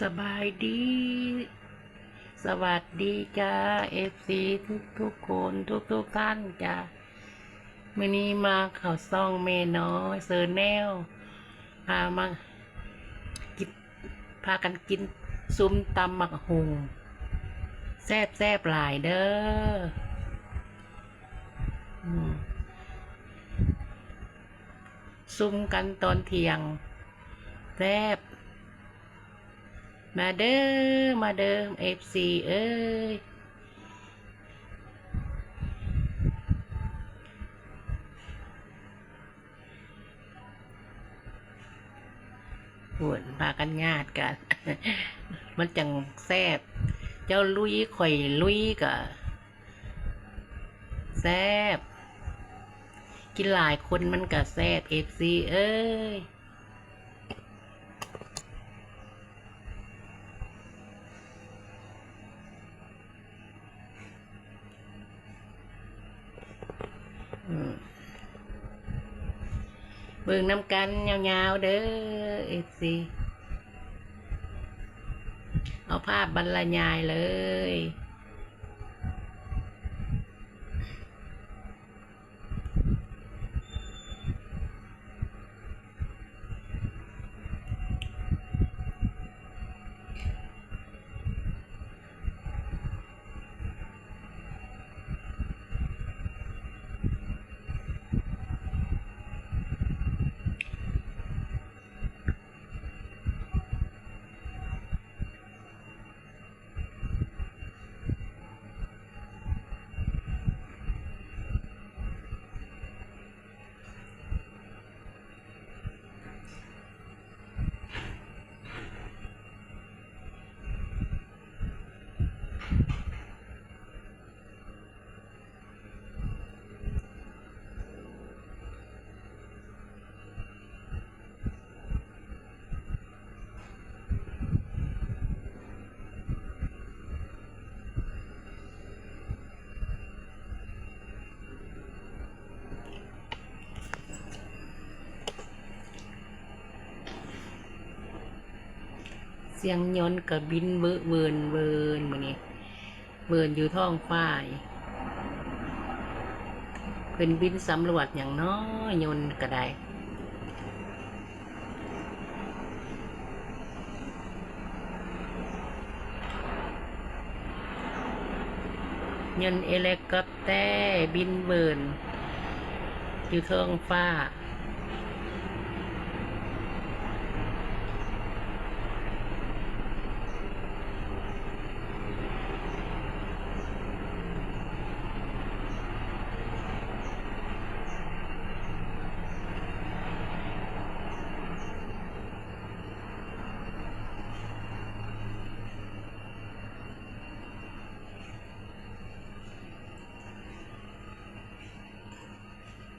สบายดี สวัสดีจ้าเอฟซีทุกทุกคนทุกทุกๆท่านจ้ามื่อนี้มาเข่าซ่องเมน้อยเซอร์แนลพามากินพากันกินซุ้มตำหมักหุงแซบแซบหลายเด้อซุ้มกันตอนเที่ยงแซบ มาเด้อมาเด้อเอฟซีเอ้ยหวนพากันญาติกัน มันจังแซบ เจ้าลุยข่อยลุยกะแซบ กินหลายคนมันกะแซบเอฟซีเอ้ย เบิ่งน้ำกันยาวๆเด้อเอฟซีเอาภาพบรรยายเลย เสียงยนต์กับบินเบิเวินเวิร์นมือนี้เวิร์นอยู่ท้องฟ้าเพิ่นบินสำรวจอย่างน้อยยนต์ก็ได้ยนต์เอเลกอปเตอร์บินเบิร์นอยู่ท้องฟ้า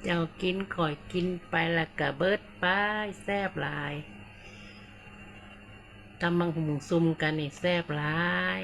เจ้ากินข่อยกินไปละกะเบิดปลายแซบลายตำมังหุงซุ่มกันนี่แซบลาย